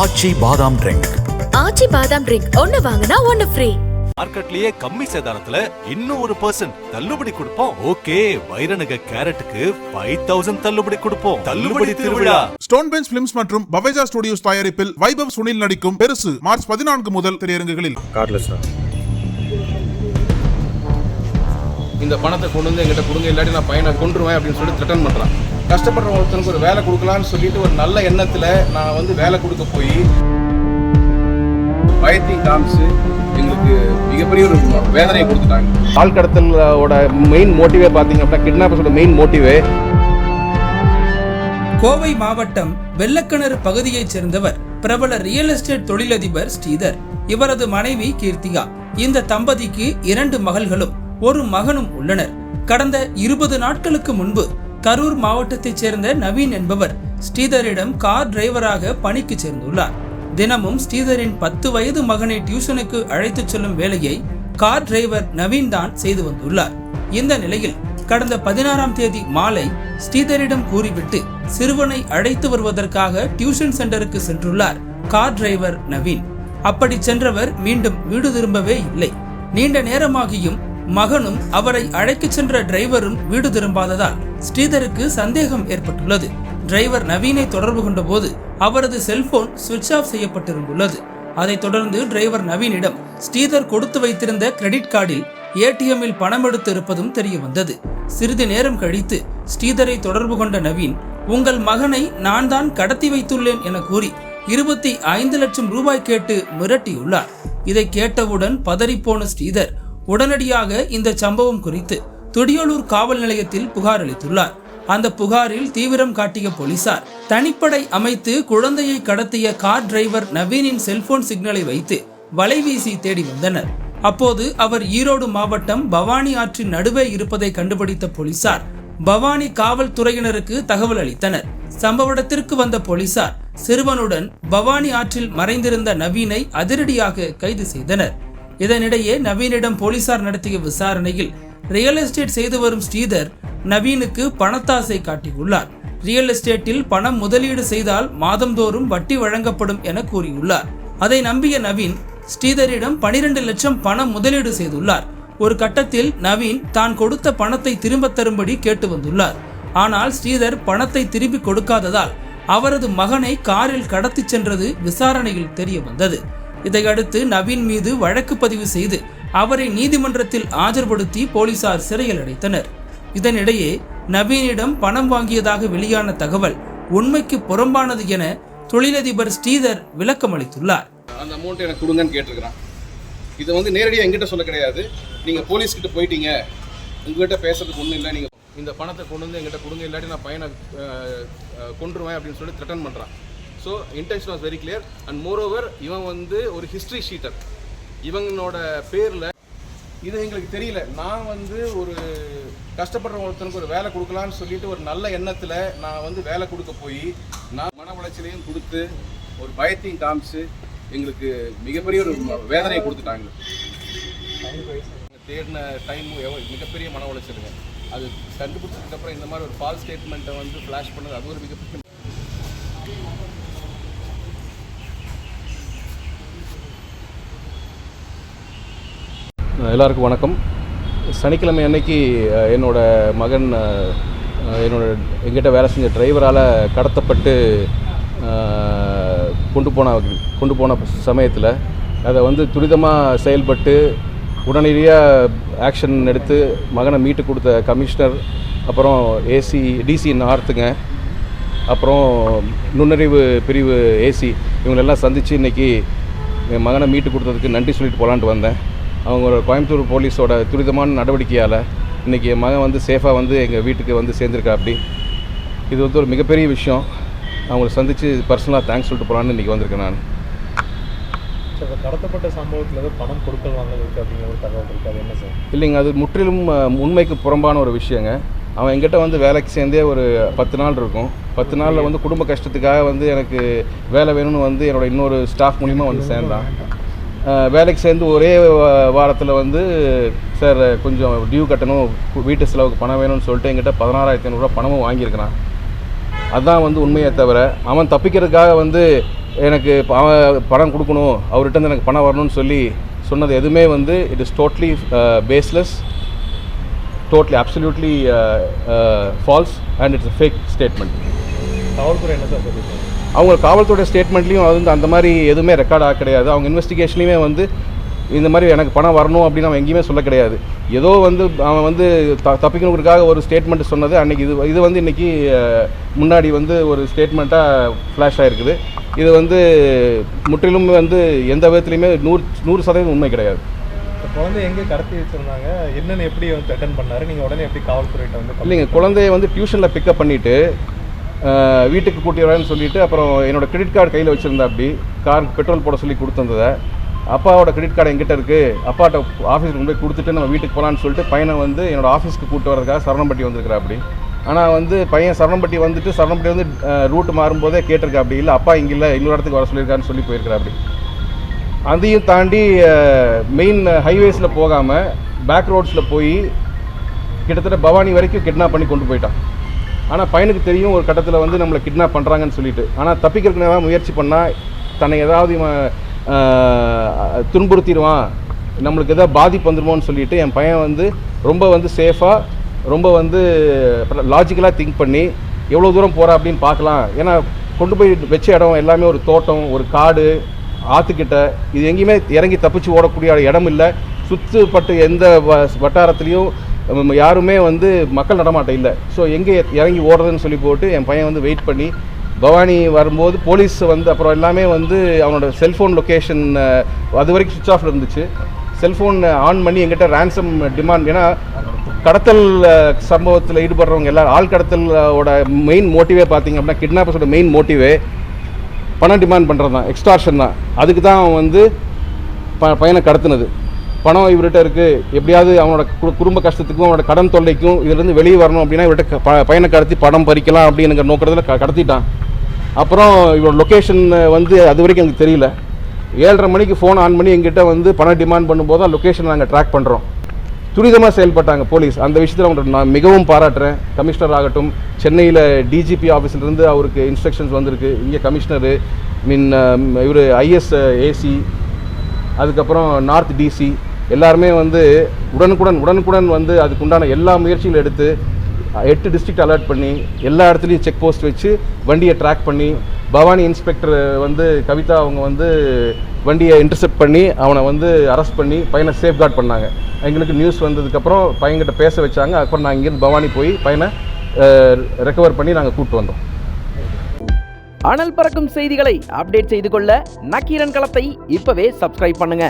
ஆச்சி பாதாம் ட்ரிங்க் ஆச்சி பாதாம் ட்ரிங்க் ஒன்னு வாங்கினா ஒன்னு ஃப்ரீ மார்க்கெட்லயே கம்மி சேதாரத்துல இன்னும் ஒரு பர்சன்ட் தள்ளுபடி கொடுப்போம். ஓகே வைரநக கேரட்டுக்கு ஃபைவ் தௌசண்ட் தள்ளுபடி கொடுப்போம். தள்ளுபடி திருவிழா. ஸ்டோன் பெஞ்ச் பிலிம்ஸ் மற்றும் பவேஜா ஸ்டுடியோஸ் தயாரிப்பில் வைபவ் சுனில் நடிக்கும் பெருசு மார்ச் பதினான்கு முதல் திரையரங்குகளில். இந்த பணத்தை கொண்டு வந்து எங்கிட்ட கொடுங்க இல்லாட்டி நான் பையனை கொண்டுருவேன் அப்படின்னு சொல்லி த்ரெட்டன் பண்ணுறான் கஷ்டப்படுற ஒருத்தனுக்கு ஒரு வேலை கொடுக்கலான்னு சொல்லிட்டு ஒரு நல்ல எண்ணத்தில் நான் வந்து வேலை கொடுக்க போய் பயத்தையும் காமிச்சு எங்களுக்கு மிகப்பெரிய ஒரு வேதனையை கொடுத்துட்டாங்க. ஆள் கடத்தலோட மெயின் மோட்டிவே பார்த்தீங்க அப்படின்னா கிட்னாப்பர்ஸோட மெயின் மோட்டிவே கோவை மாவட்டம் வெள்ளக்கிணறு பகுதியைச் சேர்ந்தவர் பிரபல ரியல் எஸ்டேட் தொழிலதிபர் ஸ்ரீதர். இவரது மனைவி கீர்த்திகா. இந்த தம்பதிக்கு இரண்டு மகள்களும் ஒரு மகனும் உள்ளனர். கடந்த இருபது நாட்களுக்கு முன்பு கரூர் மாவட்டத்தைச் சேர்ந்த நவீன் என்பவர் ஸ்ரீதரிடம் கார் டிரைவராக பணிக்கு சேர்ந்துள்ளார். தினமும் ஸ்ரீதரின் பத்து வயது மகனை டியூஷனுக்கு அழைத்துச் செல்லும் வேலையை கார் டிரைவர் நவீன் தான் செய்து வந்துள்ளார். இந்த நிலையில் கடந்த பதினாறாம் தேதி மாலை ஸ்ரீதரிடம் கூறிவிட்டு சிறுவனை அழைத்து வருவதற்காக டியூஷன் சென்டருக்கு சென்றுள்ளார் கார் டிரைவர் நவீன். அப்படி சென்றவர் மீண்டும் வீடு திரும்பவே இல்லை. நீண்ட நேரமாகியும் மகனும் அவரை அழைத்துச் சென்ற டிரைவரும் வீடு திரும்பாததால் ஸ்ரீதருக்கு சந்தேகம் ஏற்பட்டுள்ளது. டிரைவர் நவீனை தொடர்பு கொண்டபோது அவரது செல்போன் சுவிட்ச் ஆஃப் செய்யப்பட்டிருந்துள்ளது. அதைத் தொடர்ந்து டிரைவர் நவீனிடம் ஸ்ரீதர் கொடுத்து வைத்திருந்த கிரெடிட் கார்டில் ஏடிஎம்மில் பணம் எடுத்து இருப்பதும் தெரிய வந்தது சிறிது நேரம் கழித்து ஸ்ரீதரை தொடர்பு கொண்ட நவீன் உங்கள் மகனை நான் தான் கடத்தி வைத்துள்ளேன் என கூறி இருபத்தி ஐந்து லட்சம் ரூபாய் கேட்டு மிரட்டியுள்ளார். இதை கேட்டவுடன் பதறிப்போன ஸ்ரீதர் உடனடியாக இந்த சம்பவம் குறித்து துடியலூர் காவல் நிலையத்தில் புகார் அளித்துள்ளார். அந்த புகாரில் தீவிரம் காட்டிய போலீசார் தனிப்படை அமைத்து குழந்தையை கடத்திய கார் டிரைவர் நவீனின் செல்போன் சிக்னலை வைத்து வலைவீசி தேடி வந்தனர். அப்போது அவர் ஈரோடு மாவட்டம் பவானி ஆற்றின் நடுவே இருப்பதை கண்டுபிடித்த போலீசார் பவானி காவல்துறையினருக்கு தகவல் அளித்தனர். சம்பவ இடத்திற்கு வந்த போலீசார் சிறுவனுடன் பவானி ஆற்றில் மறைந்திருந்த நவீனை அதிரடியாக கைது செய்தனர். இதனிடையே நவீனிடம் போலீசார் நடத்திய விசாரணையில் ரியல் எஸ்டேட் செய்து வரும் ஸ்ரீதர் நவீனுக்கு பணத்தாசை காட்டியுள்ளார். ரியல் எஸ்டேட்டில் பணம் முதலீடு செய்தால் மாதந்தோறும் வட்டி வழங்கப்படும் என கூறியுள்ளார். அதை நம்பிய நவீன் ஸ்ரீதரிடம் 12 லட்சம் பணம் முதலீடு செய்துள்ளார். ஒரு கட்டத்தில் நவீன் தான் கொடுத்த பணத்தை திரும்பத் தரும்படி கேட்டு வந்துள்ளார். ஆனால் ஸ்ரீதர் பணத்தை திருப்பி கொடுக்காததால் அவரது மகனை காரில் கடத்திச் சென்றது விசாரணையில் தெரிய வந்தது. இதையடுத்து நவீன் மீது வழக்கு பதிவு செய்து அவரை நீதிமன்றத்தில் ஆஜர்படுத்தி போலீசார் சிறையில் அடைத்தனர். இதனிடையே நவீனிடம் பணம் வாங்கியதாக வெளியான தகவல் உண்மைக்கு புறம்பானது என தொழிலதிபர் ஸ்ரீதர் விளக்கம் அளித்துள்ளார். அந்த அமௌண்ட் எனக்கு கொடுங்கன்னு கேட்டிருக்கிறான். இதை வந்து நேரடியாக எங்கிட்ட சொல்ல கிடையாது. நீங்கள் போலீஸ்கிட்ட போயிட்டீங்க. உங்ககிட்ட பேசுறதுக்கு ஒன்றும் இல்லை நீங்கள் இந்த பணத்தை கொண்டு வந்து எங்கிட்ட கொடுங்க இல்லாட்டி நான் பையனை கொன்றுவேன் அப்படின்னு சொல்லி த்ரெட்டன் பண்ணுறான் so intention was very clear and over இவன் வந்து ஒரு ஹிஸ்ட்ரி ஷீட்டர் இவங்களோட பேரில் இது எங்களுக்கு தெரியல. நான் வந்து ஒரு கஷ்டப்படுற ஒருத்தனுக்கு ஒரு வேலை கொடுக்கலான்னு சொல்லிட்டு ஒரு நல்ல எண்ணத்தில் நான் வந்து வேலை கொடுக்க போய் நான் மன உளைச்சலையும் கொடுத்து ஒரு பயத்தையும் காமிச்சு எங்களுக்கு மிகப்பெரிய ஒரு வேதனையை கொடுத்துட்டாங்க. தேடின டைம் மிகப்பெரிய மன உளைச்சலுங்க. அது கண்டுபிடிச்சதுக்கப்புறம் இந்த மாதிரி ஒரு ஃபால்ஸ் ஸ்டேட்மெண்ட்டை வந்து ஃப்ளாஷ் பண்ணது அது ஒரு மிகப்பெரிய எல்லாருக்கும் வணக்கம். சனிக்கிழமை அன்னைக்கு என்னோடய என்னோட மகன் என்னோட எங்கிட்ட வேலை செஞ்ச டிரைவரால் கடத்தப்பட்டு கொண்டு போன கொண்டு போன சமயத்தில் அதை வந்து துரிதமாக செயல்பட்டு உடனடியாக ஆக்ஷன் எடுத்து மகனை மீட்டு கொடுத்த கமிஷனர் அப்புறம் ஏசி டிசி நார்த்துங்க அப்புறம் நுண்ணறிவு பிரிவு ஏசி இவங்களெல்லாம் சந்தித்து இன்றைக்கி என் மகனை மீட்டு கொடுத்ததுக்கு நன்றி சொல்லிட்டு போகலான்ட்டு வந்தேன். அவங்க கோயம்புத்தூர் போலீஸோட துரிதமான நடவடிக்கையால் இன்றைக்கி என் மகன் வந்து சேஃபாக வந்து எங்கள் வீட்டுக்கு வந்து சேர்ந்துருக்கா அப்படி இது வந்து ஒரு மிகப்பெரிய விஷயம். அவங்கள சந்தித்து பர்சனலாக தேங்க்ஸ் சொல்லிட்டு போகலான்னு இன்றைக்கி வந்திருக்கேன் நான். கடத்தப்பட்ட சம்பவத்தில் ஏதோ பணம் கொடுக்கல் வாங்கல் இருக்குது அப்படிங்கிற ஒரு தகவல் இருக்குது அது என்ன சார்? இல்லைங்க அது முற்றிலும் உண்மைக்கு புறம்பான ஒரு விஷயங்க. அவன் என்கிட்ட வந்து வேலைக்கு சேர்ந்தே ஒரு பத்து நாள் இருக்கும். பத்து நாளில் வந்து குடும்ப கஷ்டத்துக்காக வந்து எனக்கு வேலை வேணும்னு வந்து என்னோட இன்னொரு ஸ்டாஃப் மூலிமா வந்து சேர்ந்தான். வேலைக்கு சேர்ந்து ஒரே வாரத்தில் வந்து சார் கொஞ்சம் டியூ கட்டணும் வீட்டு செலவுக்கு பணம் வேணும்னு சொல்லிட்டு எங்கிட்ட பதினாறாயிரத்தி ஐநூறுரூவா பணமும் வாங்கியிருக்கிறான். அதுதான் வந்து உண்மையே தவிர அவன் தப்பிக்கிறதுக்காக வந்து எனக்கு பணம் கொடுக்கணும் அவர்கிட்ட எனக்கு பணம் வரணும்னு சொல்லி சொன்னது எதுவுமே வந்து it is totally baseless totally absolutely false and it's fake statement காவல்துறை என்ன சார் சொல்லியிருக்காங்க அவங்க காவல்துறை ஸ்டேட்மெண்ட்லேயும் அது வந்து அந்த மாதிரி எதுவுமே ரெக்கார்ட் ஆக கிடையாது. அவங்க இன்வெஸ்டிகேஷன்லையுமே வந்து இந்த மாதிரி எனக்கு பணம் வரணும் அப்படின்னு அவன் எங்கேயுமே சொல்ல கிடையாது. ஏதோ வந்து அவன் வந்து த தப்பிக்கணுங்கிறதுக்காக ஒரு ஸ்டேட்மெண்ட் சொன்னது. அன்னைக்கு இது இது வந்து இன்னைக்கு அஹ், முன்னாடி வந்து ஒரு ஸ்டேட்மெண்ட்டாக ஃப்ளாஷ் ஆகிருக்குது இது வந்து முற்றிலும் வந்து எந்த விதத்துலையுமே நூறு நூறு சதவீதம் உண்மை கிடையாது. குழந்தை எங்கே கடத்தி வச்சிருந்தாங்க? என்னன்னு எப்படி வந்து அட்டன் பண்ணாரு? நீங்கள் உடனே எப்படி காவல்துறையிட்ட வந்து இல்லைங்க குழந்தைய வந்து டியூஷனில் பிக்கப் பண்ணிவிட்டு வீட்டுக்கு கூட்டி வரேன்னு சொல்லிட்டு அப்புறம் என்னோடய கிரெடிட் கார்டு கையில் வச்சுருந்தா அப்படி. காருக்கு பெட்ரோல் போட சொல்லி கொடுத்துருந்ததை. அப்பாவோட கிரெடிட் கார்டு எங்கிட்ட இருக்குது அப்பாட்ட ஆஃபீஸுக்கு கொண்டு போய் கொடுத்துட்டு நம்ம வீட்டுக்கு போகலான்னு சொல்லிட்டு பையனை வந்து என்னோடய ஆஃபீஸ்க்கு கூட்டு வரதுக்காக சரணம்பட்டி வந்திருக்கிறா அப்படி. ஆனால் வந்து பையன் சரணம்பட்டி வந்துட்டு சரணம்பட்டி வந்து ரூட் மாறும்போதே கேட்டிருக்கா அப்படி. இல்லை அப்பா இங்கே இல்லை இன்னொரு இடத்துக்கு வர சொல்லியிருக்காருன்னு சொல்லி போயிருக்கிறா அப்படி. அதையும் தாண்டி மெயின் ஹைவேஸில் போகாமல் பேக் ரோட்ஸில் போய் கிட்டத்தட்ட பவானி வரைக்கும் கிட்னாப் பண்ணி கொண்டு போயிட்டான். ஆனால் பையனுக்கு தெரியும் ஒரு கட்டத்தில் வந்து நம்மளை கிட்னாப் பண்ணுறாங்கன்னு சொல்லிட்டு. ஆனால் தப்பிக்கிறதுக்கு ஏதாவது முயற்சி பண்ணால் தன்னை ஏதாவது துன்புறுத்திடுவான். நம்மளுக்கு எதாவது பாதிப்பு வந்துருமோன்னு சொல்லிட்டு என் பையன் வந்து ரொம்ப வந்து சேஃபாக ரொம்ப வந்து லாஜிக்கலாக திங்க் பண்ணி எவ்வளோ தூரம் போகிறா அப்படின்னு பார்க்கலாம். ஏன்னா கொண்டு போய் வச்ச இடம் எல்லாமே ஒரு தோட்டம் ஒரு காடு ஆற்றுக்கிட்ட இது எங்கேயுமே இறங்கி தப்பிச்சு ஓடக்கூடிய இடம் இல்லை. சுற்றுப்பட்டு எந்த வ- வட்டாரத்துலேயும் யாருமே வந்து மக்கள் நடமாட்டம் இல்லை. ஸோ எங்கே இறங்கி ஓடுறதுன்னு சொல்லி போட்டு என் பையன் வந்து வெயிட் பண்ணி பவானி வரும்போது போலீஸ் வந்து அப்புறம் எல்லாமே வந்து அவனோட செல்ஃபோன் லொக்கேஷன் அது வரைக்கும் சுவிச் ஆஃப் இருந்துச்சு. செல்ஃபோன் ஆன் பண்ணி எங்கிட்ட ரேன்சம் டிமாண்ட் ஏன்னா கடத்தல் சம்பவத்தில் ஈடுபடுறவங்க எல்லாரும் ஆள் கடத்தலோட மெயின் மோட்டிவே பார்த்தீங்க அப்படின்னா கிட்னாப்பர்ஸோட மெயின் மோட்டிவே பணம் டிமாண்ட் பண்ணுறது தான் எக்ஸ்டார்ஷன் தான். அதுக்கு தான் அவன் வந்து ப பையனை கடத்துனது. பணம் இவர்கிட்ட இருக்குது எப்படியாவது அவனோட குடும்ப கஷ்டத்துக்கும் அவனோட கடன் தொல்லைக்கும் இதுலேருந்து வெளியே வரணும் அப்படின்னா இவர்கிட்ட ப- பையனை கடத்தி பணம் பறிக்கலாம் அப்படிங்கிற நோக்கத்தில் க கடத்திட்டான். அப்புறம் இவரோட லொக்கேஷன் வந்து அது வரைக்கும் எனக்கு தெரியல. ஏழரை மணிக்கு ஃபோன் ஆன் பண்ணி எங்கிட்ட வந்து பணம் டிமாண்ட் பண்ணும்போது தான் லொக்கேஷன் நாங்கள் ட்ராக் பண்ணுறோம் துரிதமாக செயல்பட்டாங்க போலீஸ். அந்த விஷயத்தில் அவங்களை நான் மிகவும் பாராட்டுறேன். கமிஷனர் ஆகட்டும் சென்னையில் டிஜிபி ஆஃபீஸ்லேருந்து அவருக்கு இன்ஸ்ட்ரக்ஷன்ஸ் வந்திருக்கு. இங்கே கமிஷனரு மீன் இவர் ஐஎஸ் ஏசி அதுக்கப்புறம் நார்த் டிசி எல்லாருமே வந்து உடனுக்குடன் உடனுக்குடன் வந்து அதுக்குண்டான எல்லா முயற்சிகளும் எடுத்து எட்டு டிஸ்ட்ரிக்ட் அலர்ட் பண்ணி எல்லா இடத்துலையும் செக் போஸ்ட் வச்சு வண்டியை ட்ராக் பண்ணி பவானி இன்ஸ்பெக்டர் வந்து கவிதா அவங்க வந்து வண்டியை இன்டர்செப்ட் பண்ணி அவனை வந்து அரெஸ்ட் பண்ணி பையனை சேஃப்கார்ட் பண்ணாங்க. எங்களுக்கு நியூஸ் வந்ததுக்கப்புறம் பையன்கிட்ட பேச வச்சாங்க. அப்புறம் நாங்கள் இங்கேருந்து பவானி போய் பையனை ரெக்கவர் பண்ணி நாங்கள் கூப்பிட்டு வந்தோம். அனல் பறக்கும் செய்திகளை அப்டேட் செய்து கொள்ள நக்கீரன் களத்தை இப்பவே சப்ஸ்கிரைப் பண்ணுங்க.